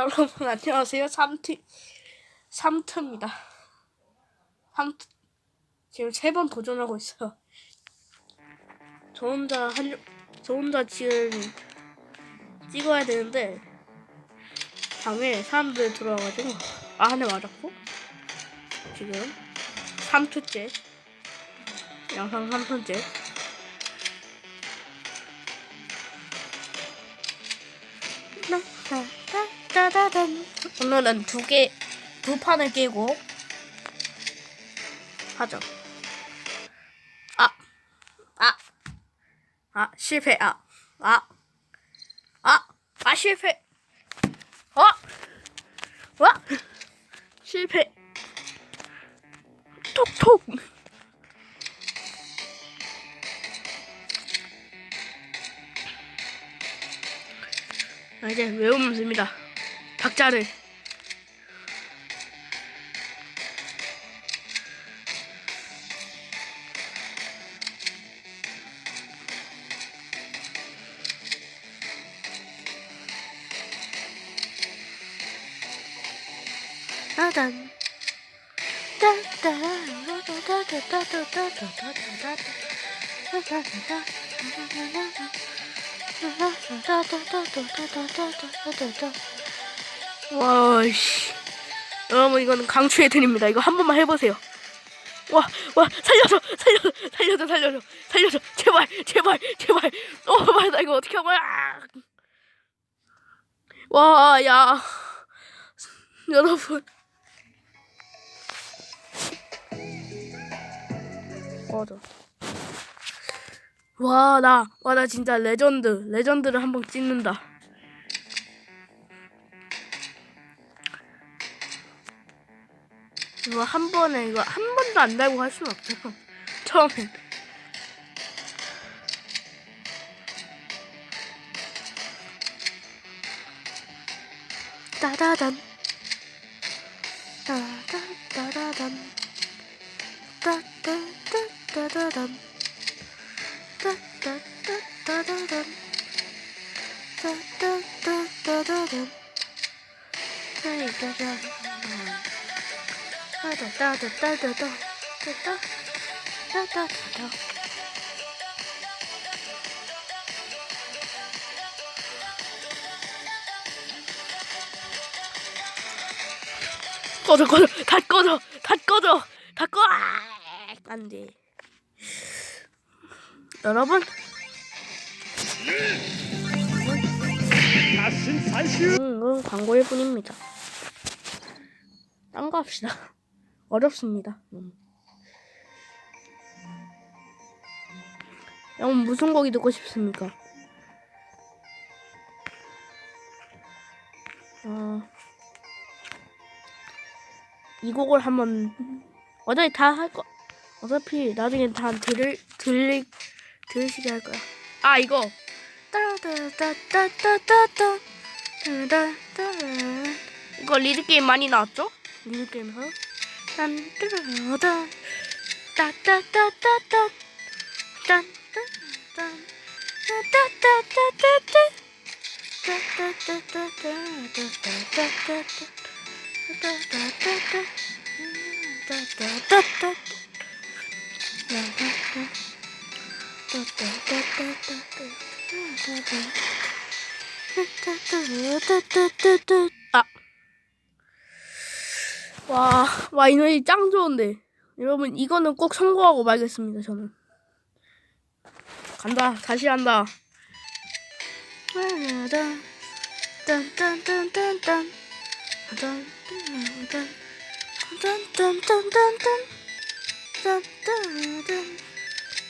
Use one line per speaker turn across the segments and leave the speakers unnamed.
여러분 안녕하세요. 삼트 삼트입니다. 삼트 지금 세 번 도전하고 있어요. 저 혼자 하려 저 혼자 지금 찍어야 되는데 방에 사람들 들어와가지고 아한대 맞았고 지금 3투째 영상 3투째 오늘은 두 개, 두 판을 깨고 하죠. 아, 아, 아, 실패, 아, 아, 아, 아, 실패. 어, 와, 실패. 톡톡. 아, 이제 외우면 됩니다. 박자를. 따단. 와, 씨. 여러분, 이거는 강추해 드립니다. 이거 한 번만 해보세요. 와, 와, 살려줘, 살려줘, 살려줘, 살려줘, 살려줘. 제발, 제발, 제발. 어, 맞다, 이거 어떻게 한 거야? 와, 야. 여러분. 맞아. 와, 나, 와, 나 진짜 레전드, 레전드를 한번 찍는다. 이거 한 번에, 이거 한 번도 안 달고 할 수는 없죠. 처음엔. 따다단. 따다단. 따따따 따다단 따따따따다단 따따따따다단 따이따단 따다따다따다다 따따따다다 꺼져 꺼져. 다 꺼져. 다 꺼져. 다 꺼! 아, 안돼. 여러분 음, 광고일 뿐입니다. 딴 거 합시다. 어렵습니다. 음. 여러분 무슨 곡이 듣고 싶습니까? 어, 이 곡을 한번 어차피 다 할 거. 어차피 나중에 다 들을 들리 들으시게 할 거야. 아 이거. 이거 리드 게임 많이 나왔죠? 리드 게임에서. 아. 와, 와, 이 노래 짱 좋은데. 여러분, 이거는 꼭 성공하고 말겠습니다, 저는. 간다, 다시 한다.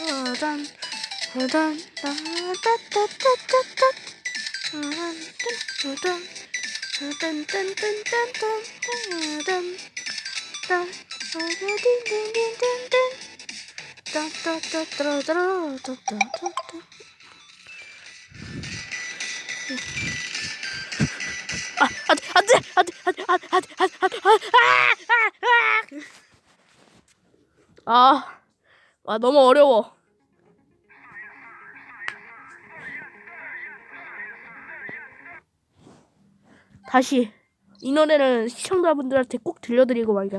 후단 따따따따따따 후단 후단 후단 딴딴딴딴 후단 따 후딘딘딘딘딘 따따따따따따따따따 아, 안 돼, 안 돼, 안 돼, 안 돼, 안 돼, 안 돼, 안 돼, 안 돼, 아, 아, 아. 아. 와 너무 어려워. 다시 이 노래는 시청자분들한테 꼭 들려드리고 말이야.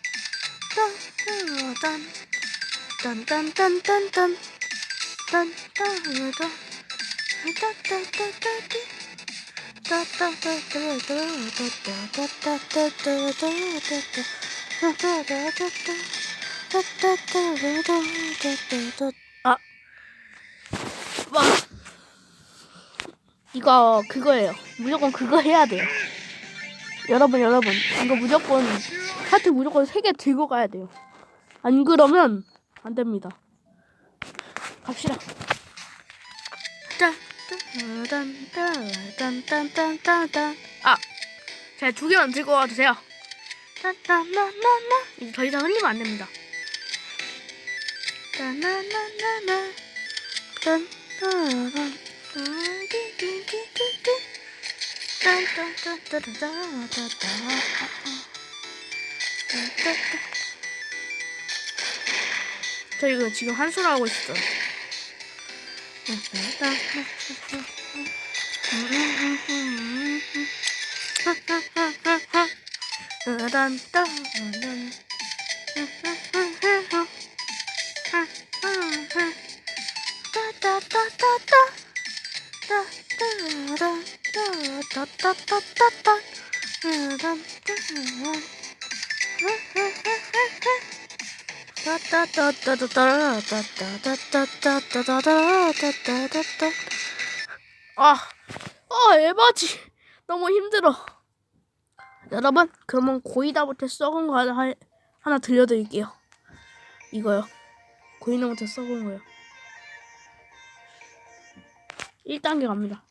아 와. 이거 그거예요 무조건 그거 해야 돼요 여러분 여러분 이거 무조건 하트 무조건 3개 들고 가야 돼요. 안 그러면 안 됩니다. 갑시다. 아, 제가 두 개만 들고 와주세요. 이제 더 이상 흘리면 안 됩니다. 저 이거 지금 한수를 하고 있어. 아, 아 에바지. 너무 힘들어. 여러분 그러면 고이다 못해 썩은 거 하나, 하나 들려드릴게요. 이거요. 고이다 못해 썩은 거요. 1단계 갑니다.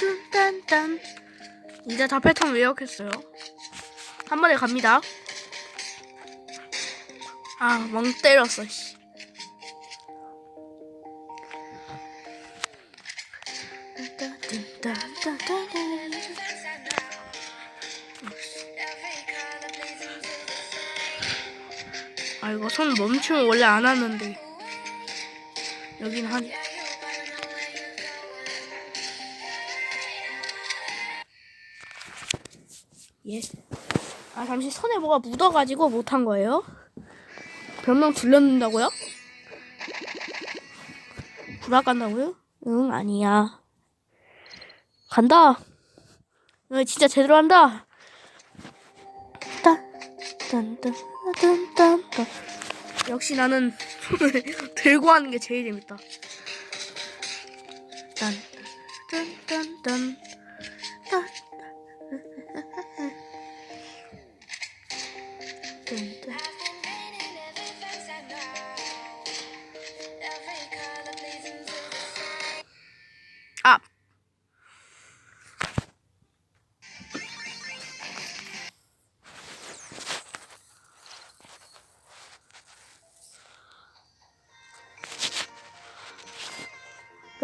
딴딴딴딴 이제 다 패턴 외웠겠어요. 한 번에 갑니다. 아, 멍 때렸어, 씨. 아, 이거 손 멈추면 원래 안 하는데. 여긴 한. 예. 아 잠시 손에 뭐가 묻어가지고 못한 거예요. 변명 질렀는다고요? 불학 간다고요? 응 아니야. 간다. 너 진짜 제대로 한다. 딴딴딴딴딴 역시 나는 들고 하는 게 제일 재밌다. 딴딴딴딴 딴.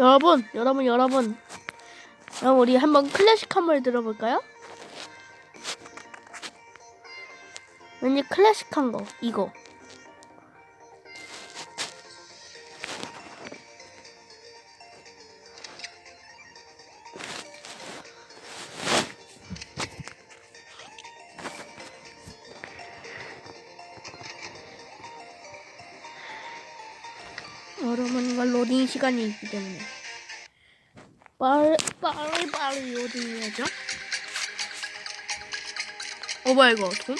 여러분, 여러분, 여러분. 그럼 우리 한번 클래식 한 번 들어볼까요? 왠지 클래식한 거, 이거. 여러분, 이건 로딩 시간이 있기 때문에. 빨리 빨리 빨리 로딩해야죠. 어 뭐야 이거 돈?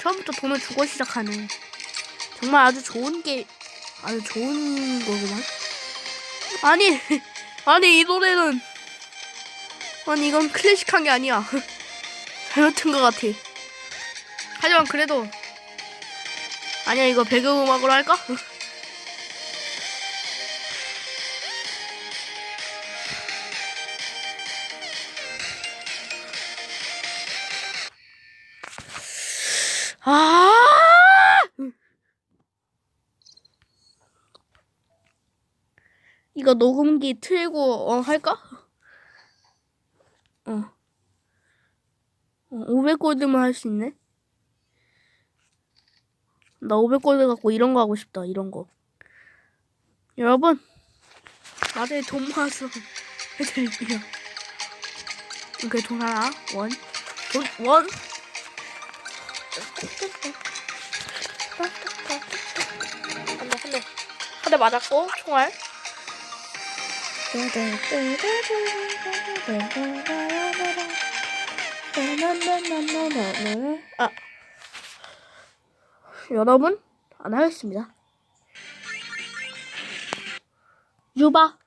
처음부터 돈을 주고 시작하네. 정말 아주 좋은 게 아주 좋은 거구만. 아니 아니 이 노래는 아니 이건 클래식한 게 아니야. 잘못 튼것 같아. 하지만 그래도 아니야 이거 배경음악으로 할까? 이거 녹음기 틀고 어 할까? 어. 어 500골드만 할 수 있네. 나 500골드 갖고 이런 거 하고 싶다. 이런 거. 여러분, 나중에 돈 모아서 해드릴게요. 이렇게 돈 하나, 원, 돈, 원. 한 대, 한 대. 한대 맞았고, 총알. 아. 여러분, 안 하겠습니다. 유바.